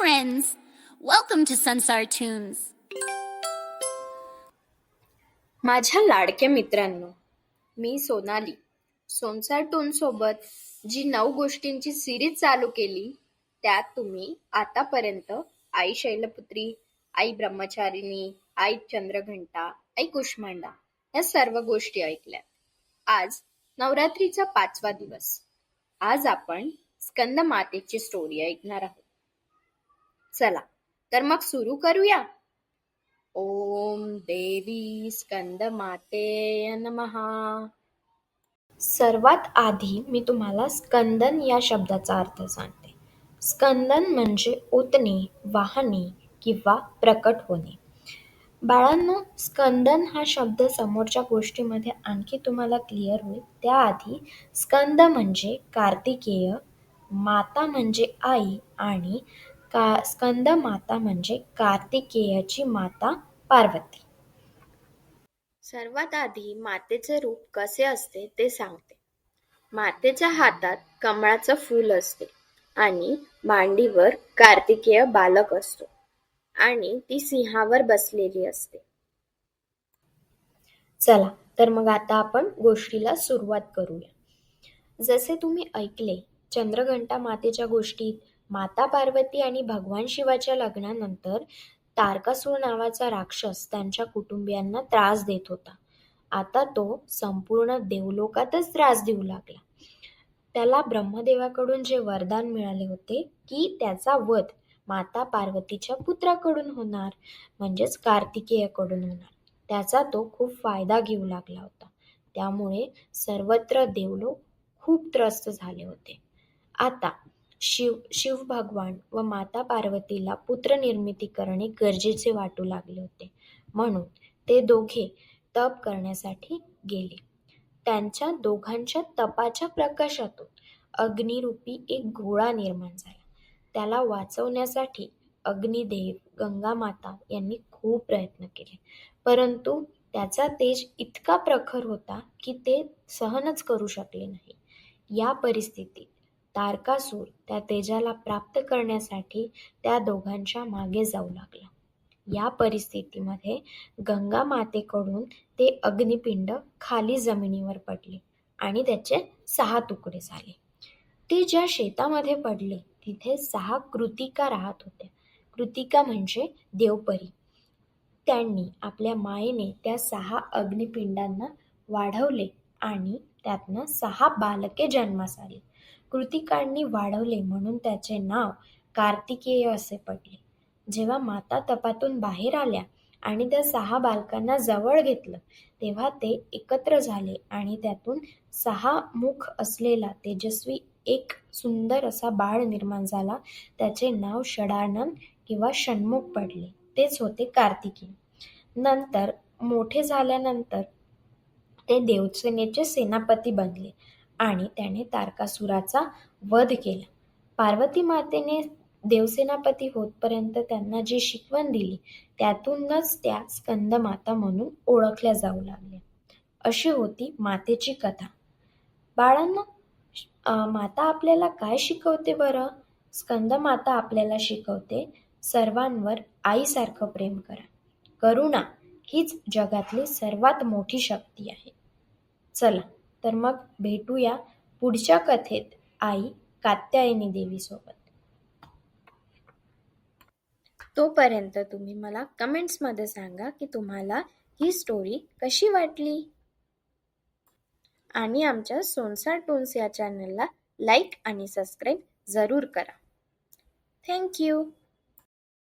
friends. Welcome to Sunsar Tunes. माझ्या लाडक्या मित्रांनो मी सोनाली सोनसार टोन सोबत जी नऊ गोष्टींची सिरीज चालू केली त्यात तुम्ही आतापर्यंत आई शैलपुत्री आई ब्रह्मचारिणी आई चंद्रघंटा आई कुष्मांडा या सर्व गोष्टी ऐकल्या आज नवरात्रीचा पाचवा दिवस आज आपण स्कंद मातेची स्टोरी ऐकणार आहोत चला तर मग सुरू करूया. ओम देवी स्कंद माते नमहा सर्वात आधी मी तुम्हाला स्कंदन या शब्दाचा अर्थ सांगते. स्कंदन म्हणजे ओतणे वाहने किंवा प्रकट होणे. बाळांनो स्कंदन हा शब्द समोरच्या गोष्टीमध्ये आणखी तुम्हाला क्लिअर होईल. त्याआधी स्कंद म्हणजे कार्तिकेय माता म्हणजे आई आणि का स्कंद माता म्हणजे कार्तिकेयाची माता पार्वती. सर्वात आधी मातेचे रूप कसे असते ते सांगते. मातेच्या हातात कमळाचं फूल असते आणि मांडीवर कार्तिकेय बालक असतो आणि ती सिंहावर बसलेली असते. चला तर मग आता आपण गोष्टीला सुरुवात करूया. जसे तुम्ही ऐकले चंद्रघंटा मातेच्या गोष्टीत माता पार्वती आणि भगवान शिवाच्या लग्नानंतर तारकासूर नावाचा राक्षस त्यांच्या कुटुंबियांना त्रास देत होता. आता तो संपूर्ण देवलोकातच त्रास देऊ लागला. त्याला ब्रह्मदेवाकडून जे वरदान मिळाले होते की त्याचा वध माता पार्वतीच्या पुत्राकडून होणार म्हणजेच कार्तिकेयाकडून होणार. त्याचा तो खूप फायदा घेऊ लागला होता. त्यामुळे सर्वत्र देवलोक खूप त्रस्त झाले होते. आता शिव शिव भगवान व माता पार्वतीला पुत्र निर्मिती करणे गरजेचे वाटू लागले होते. म्हणून ते दोघे तप करण्यासाठी गेले. त्यांच्या दोघांच्या तपाच्या प्रकाशातून अग्निरूपी एक गोळा निर्माण झाला. त्याला वाचवण्यासाठी अग्निदेव गंगामाता यांनी खूप प्रयत्न केले. परंतु त्याचा तेज इतका प्रखर होता की ते सहनच करू शकले नाही. या परिस्थितीत तारकासूर त्या तेजाला प्राप्त करण्यासाठी त्या दोघांच्या मागे जाऊ लागला. या परिस्थितीमध्ये गंगा मातेकडून ते अग्निपिंड खाली जमिनीवर पडले आणि त्याचे सहा तुकडे झाले. ते ज्या शेतामध्ये पडले तिथे सहा कृतिका राहत होत्या. कृतिका म्हणजे देवपरी. त्यांनी आपल्या मायेने त्या सहा अग्निपिंडांना वाढवले आणि त्यातनं सहा बालके जन्मास आली कृतिकांनी वाढवले म्हणून त्याचे नाव कार्तिकेय असे पडले. जेव्हा माता तपातून बाहेर आल्या आणि त्या सहा बालकांना जवळ घेतलं तेव्हा ते एकत्र झाले आणि त्यातून सहा मुख असलेला तेजस्वी एक सुंदर असा बाळ निर्माण झाला. त्याचे नाव षडानन किंवा षण्मुख पडले. तेच होते कार्तिकी नंतर मोठे झाल्यानंतर ते देवसेनेचे सेनापती बनले आणि त्याने तारकासुराचा वध केला. पार्वती मातेने देवसेनापती होतपर्यंत त्यांना जी शिकवण दिली त्यातूनच त्या स्कंदमाता म्हणून ओळखल्या जाऊ लागल्या. अशी होती मातेची कथा. बाळांनो माता आपल्याला काय शिकवते बरं? स्कंद माता आपल्याला शिकवते सर्वांवर आईसारखं प्रेम करा. करुणा! हीच जगातली सर्वात मोठी शक्ती आहे. चला तर मग भेटूया पुढच्या कथेत आई कात्यायनी देवीसोबत. तोपर्यंत तुम्ही मला कमेंट्समध्ये सांगा की तुम्हाला ही स्टोरी कशी वाटली? आणि आमच्या सोनसार टोन्स या चॅनलला लाईक आणि सबस्क्राईब जरूर करा. थँक्यू